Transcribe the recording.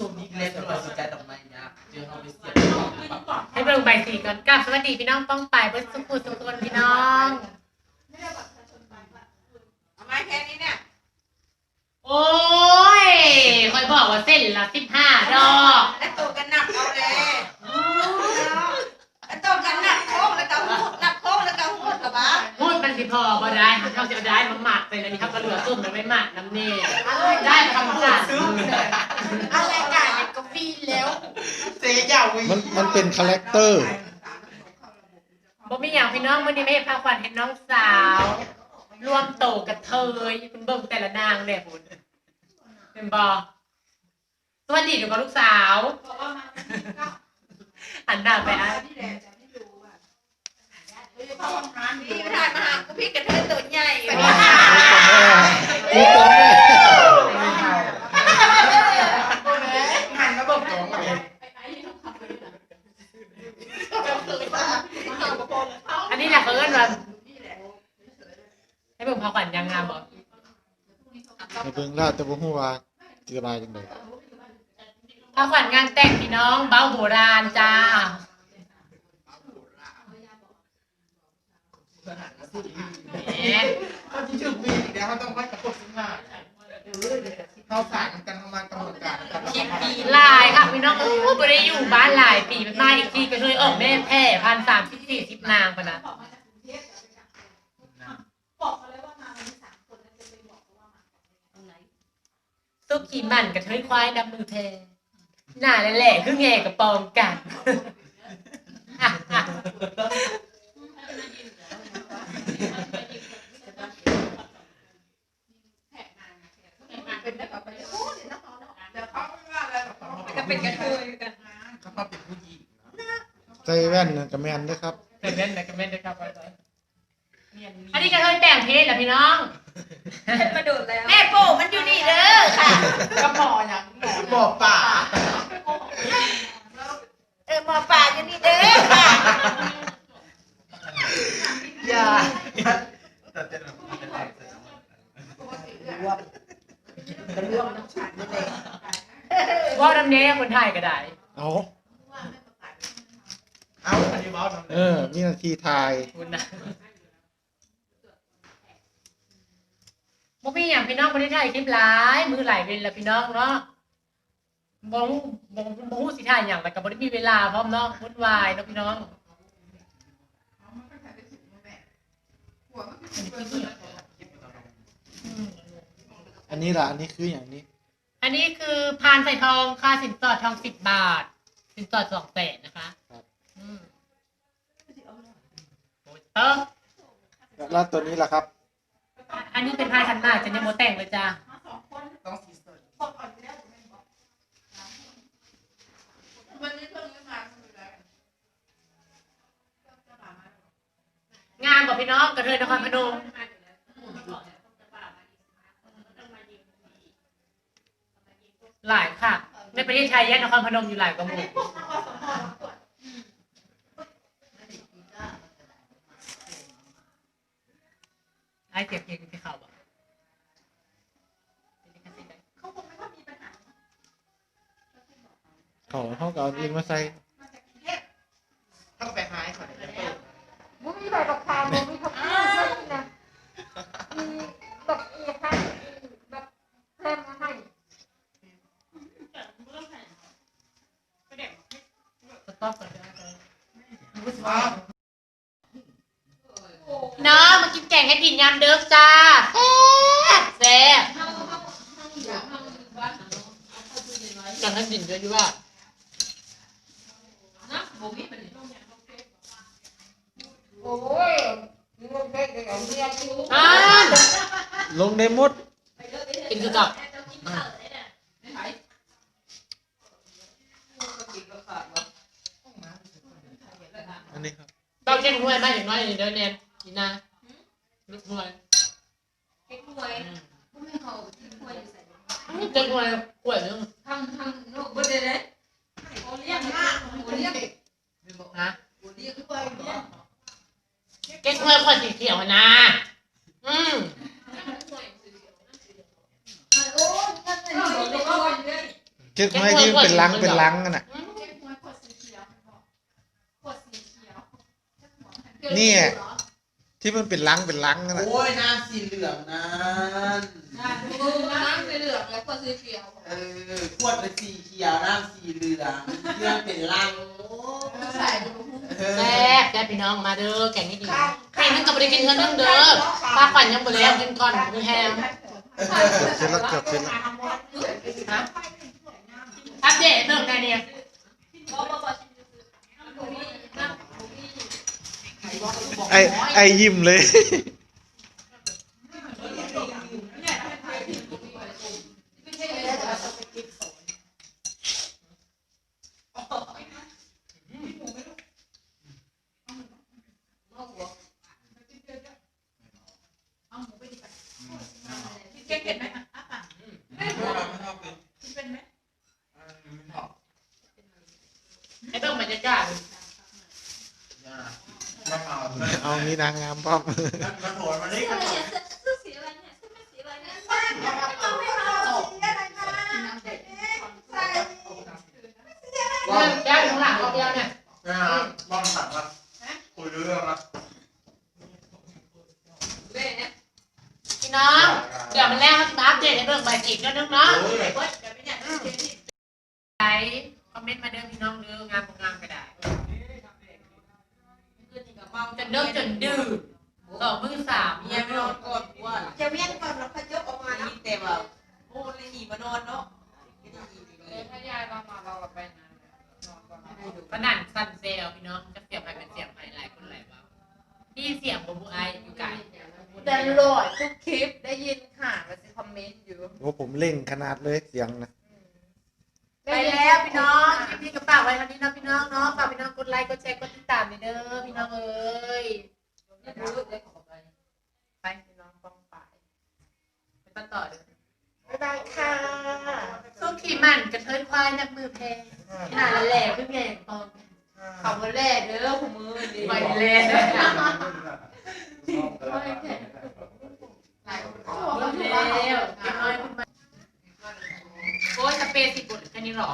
สูงนี้เล่นตัวสุดใจดอกไม้ยักษ์เจอเขาไปเสียบให้เบิ่งใบสีก่อนกราบสวัสดีพี่น้องป้องปายเบิ้สุขุสุขคนพี่น้องเอาไม้แค่นี้เนี่ย โอ้ยคอยบอกว่าเส้นละสิบห้าดอกแล้วตัวกันหนักเอาเลยแล้วตัวกันหนักโค้งแล้วก็หูดหนักโค้งแล้วก็หูดกับบ้าพูดมันสิพอบ่ได้เขาจะเอาได้มาหมักใส่แล้วนี่เขาก็เหลือส้มแล้วไม่หมักน้ำเน่ได้คำสั่ง อะไรกันเนี่ยก็ฟีนแล้วเจ๊ยาววิมันมันเป็นคาแรคเตอร์ บ่มีอย่างพี่น้องมื้อนี้ไม่ให้พาขวัญเห็นน้องสาว รวมโตกับเธยคุณเบิ่งแต่ละนางเนี่ยคุณเป็นบ่สวัสดีเดี๋ยวกับลูกสาวหันหน้าไปอะนี่ไม่ได้มาหากูพี่กระเทยตัวใหญ่ มีตัวแม่ หันมาบอกตรงเลย อันนี้แหละเขาเอิ้นว่าให้เบิ่ง พาขวัญยังงามบ่ในเบิ่งแล้วแต่บ่ฮู้ว่าสิบายจังได๋พาขวัญงานแต่งพี่น้องเบ้าโบราณจ้าแหมเขาที่ชื่อวีเดี๋ยวเขาต้องไปกับพวกสิงหาเขาสายกันประมาณกำหนดการกันคิดปีหลายค่ะพี่น้องโอ้บ่ได้อยู่บ้านหลายปีมันมาอีกทีก็เลยออกแม่แพร่พันสามสิบสี่สิบนางปะนะ ซุกขี่มันกับเทยควายดับมือแพรหน้าแหละๆคือแง่กับปองกันก็เป็นกระเทยกันเขามาเป็นผู้หญิงใส่แว่นน่ะก็แม่นเด้อครับ เป็นเล่นนะก็เล่นนะครับ อันนี้ก็เคยแต่งเพลงเหรอพี่น้องมาดูแล้วแม่ปู่มันอยู่นี่เด้อค่ะก็หมอยังหมอป่า เออหมอป่าอยู่นี่เด้อค่ะอย่าแต่เต้นแบบเป็นแรงว่าดำเนี้ยคนไทยก็ได้ เอาเอาอันนี้บอสเออมีหนาทีทายคุณนะ บ่มีอย่างพี่น้องคนที่ไทยคลิปหลาย มือหลายเวลแล้วพี่น้องเนาะบ่ฮู้บ่บ่ฮู้สิถ่ายหยังแต่ก็บ่ได้มีเวลาพร้อมเนาะวุ่นวายเนาะพี่น้องอันนี้ล่ะอันนี้คืออย่างนี้ อันนี้คือพานใส่ทองค่าสินสอดทองสิบบาท สินสอดสองแสนนะคะครับอืมโอ้ยเตอแล้วตัวนี้ล่ะครับ อันนี้เป็นพานขันหมาฉันยังโมแต่งเลยจ้าต้องสีสดงานบอกพี่น้องกระเทยนครพนมหลายค่ะในประเทศไทยแยกนครพนมอยู่หลายกว่าหมู่ ไอ้เสียงเพลงที่เขาบอกเขาเขาก็เอาเองมาใส่ถ้าไปหายขอได้เปิดบุ้มีใบบักคาบุ้มีทับทิมให้นะมีบักเอียค่ะแบบแพรมาให้สต๊อปก่อนได้เลยน้อ งมากินแกงให้ดินยามเดิกจ้าแซ่บแกงให้ดินด้วยดีว่าโอ้ยมีเงินเด็กเดี๋ยวเรียนอยู่อ่าลงได้หมดกินคือกับอันนี้ครับต้องเช็คหวยมาอย่างน้อยอย่างเดินเนี่ยกินนะลูกหวย เก็บหวยไม่เขาหวยอยู่ใส่ เจ๊หวยหวยนึงทำทำลูกบ่ได้เลยโอเลี้ยงมากโอเลี้ยงนะโอเลี้ยงด้วยเนี่ยเจ๊หวยคนสีเขียวนะ อืมโอ้ยท่านนี่โดนเลยเก็บไว้ที่เป็นลังเป็นลังกันน่ะนี่อะ ที่มันเป็นลังเป็นลังกันน่ะโอ้ยน้ำสีเหลืองนั้นน้ำเหลืองแล้วก็สีเขียวเออขวดเป็นสีเขียวน้ำสีเหลืองเครื่องเป็นลังใส่ดูเออแซ่บแซ่บพี่น้องมาเด้อแกงนี่ดีแกงนั่นก็บ่ได้กินเงินนึงเด้อป้าขวัญยังบ่แล้วกินก่อนมีแฮมเสร็จแล้วเกือบเสร็จแล้วอัปเดตเรื่องไงเนี่ย ไอไอยิ้มเลย เก่งเห็นไหมอะอะ ไม่ชอบกิน เป็นไหม ไม่ชอบ ไอ้เบิ่งบรรยากาศ อย่าไมเอาเอามีนางงามป้อมมันโผล่มานี่เสื้สีอะไรเนี่ยสื้อสีอะไรเนี่ยว่าเรื่องย้ายข้างหลังเอาเดียวเนี่ยอ่าว่ามันสั่งว่าคุยเรื่องละพี่น้อง เดี๋ยวมันแรกเขาจะอัปเดตในเรื่องใบจิกแล้วนึงเนาะเฮ้ยเว้ยเดี๋ยวไม่เนี่ยเเมาจนเด้อจนดื้อสองมือสามเมียไม่นอนก่อนว่าจะเวียนก่อนเราขยกออกมามายินแต่ว่าโอ้เลยหนีมานอนเนาะถ้ายายเรามาเราไปนะนนก่อนปนันซันเซลพี่น้องจะเสียบใครเป็นเสียบใครหลายคนหลายบ้างพี่เสียงผมบุไออยู่ไกลตลอดทุกคลิปได้ยินค่ะมันจะคอมเมนต์อยู่ว่าผมเล่งขนาดเลยเสียงนะ ฝากไว้วันนี้นะพี่น้องเนาะฝากพี่น้องกดไลค์กดแชร์กดติดตามด้เด้อพี่น้องเอ้ยไปพี่น้องป้องไปไปต่อเด้บายบายค่ะสู้ขี่มันกระเทยควายนักมือแพงขนาดละแหล่พี่นไงปองเขาก็แหล่เด้อหูมือดีไปแหล่ยโอ้ยสเปซีสิบุตรแค่นี้หรอ